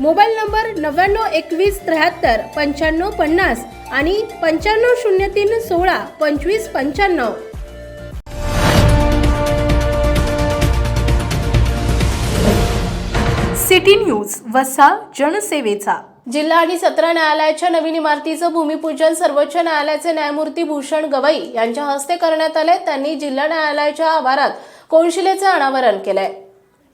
Mobile number नव्याण्णव एकवीस त्र्याहत्तर पंच्याण्णव पन्नास आणि पंच्याण्णव शून्य तीन सोळा पंचवीस पंच्याण्णव. सिटी न्यूज वसा जनसेवेचा. जिल्हा आणि सत्र न्यायालयाच्या नवीन इमारतीचं भूमिपूजन सर्वोच्च न्यायालयाचे न्यायमूर्ती भूषण गवई यांच्या हस्ते करण्यात आले त्यांनी जिल्हा न्यायालयाच्या आवारात कोनशिलेचे अनावरण केलंय.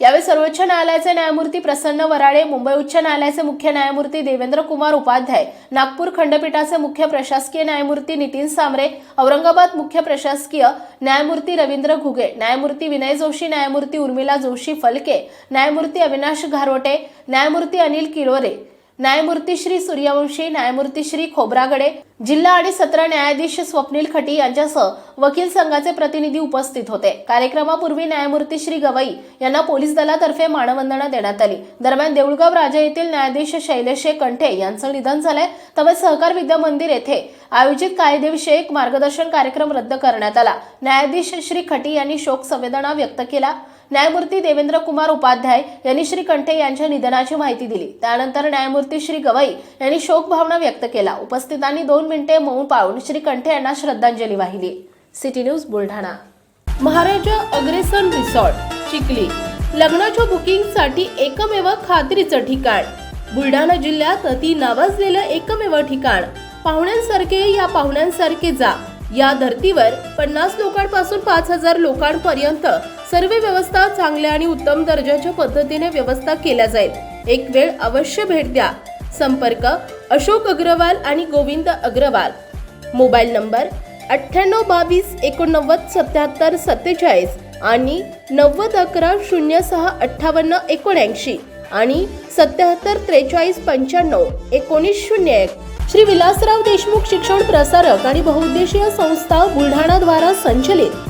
यावेळी सर्वोच्च न्यायालयाचे न्यायमूर्ती प्रसन्न वराडे मुंबई उच्च न्यायालयाचे मुख्य न्यायमूर्ती देवेंद्र कुमार उपाध्याय नागपूर खंडपीठाचे मुख्य प्रशासकीय न्यायमूर्ती नितीन सामरे औरंगाबाद मुख्य प्रशासकीय न्यायमूर्ती रवींद्र घुगे न्यायमूर्ती विनय जोशी न्यायमूर्ती उर्मिला जोशी फलके न्यायमूर्ती अविनाश घारोटे न्यायमूर्ती अनिल किरोरे न्यायमूर्ती श्री सूर्यवंशी न्यायमूर्ती श्री खोब्रागडे जिल्हा आणि सत्र न्यायाधीश स्वप्नील खटी यांच्यासह वकील संघाचे प्रतिनिधी उपस्थित होते. कार्यक्रमापूर्वी न्यायमूर्ती श्री गवई यांना पोलीस दलातर्फे मानवंदना देण्यात आली. दरम्यान देऊळगाव राजा येथील न्यायाधीश शैलेश कंठे यांचं निधन झालंय. त्यामुळे सहकार विद्या मंदिर येथे आयोजित कायदेविषयक मार्गदर्शन कार्यक्रम रद्द करण्यात आला. न्यायाधीश श्री खटी यांनी शोक संवेदना व्यक्त केला. न्यायमूर्ती देवेंद्र कुमार उपाध्याय यांनी श्री कंठे यांच्या निधनाची माहिती दिली. त्यानंतर न्यायमूर्ती श्री गवई यांनी शोकभावना व्यक्त केला. उपस्थितांनी दोन मिनिटे मौन पाळून श्री कंठे यांना श्रद्धांजली वाहिली. City news Buldhana. Maharaja Agrasen resort Chikhli. लग्नाच्या बुकिंगसाठी एकमेव खात्रीचं ठिकाण. बुलढाणा जिल्ह्यात अति नावाजलेलं एकमेव ठिकाण. पाहुण्यांसारखे या पाहुण्यांसारखे जा. या धर्तीवर पन्नास लोकांपासून पाच हजार लोकांपर्यंत सर्व व्यवस्था चांगल्या आणि उत्तम दर्जाच्या पद्धतीने व्यवस्था केल्या जाईल. एक वेळ अवश्य भेट द्या. संपर्क अशोक अग्रवाल आणि गोविंद अग्रवाल. मोबाईल नंबर अठ्ठ्याण्णव बावीस एकोणनव्वद सत्याहत्तर सत्तेचाळीस आणि नव्वद अकरा शून्य सहा अठ्ठावन्न एकोणऐंशी आणि सत्याहत्तर त्रेचाळीस पंच्याण्णव एकोणीस शून्य एक. श्री विलासराव देशमुख शिक्षण प्रसारक आणि बहुउद्देशीय संस्था बुलढाणाद्वारा संचलित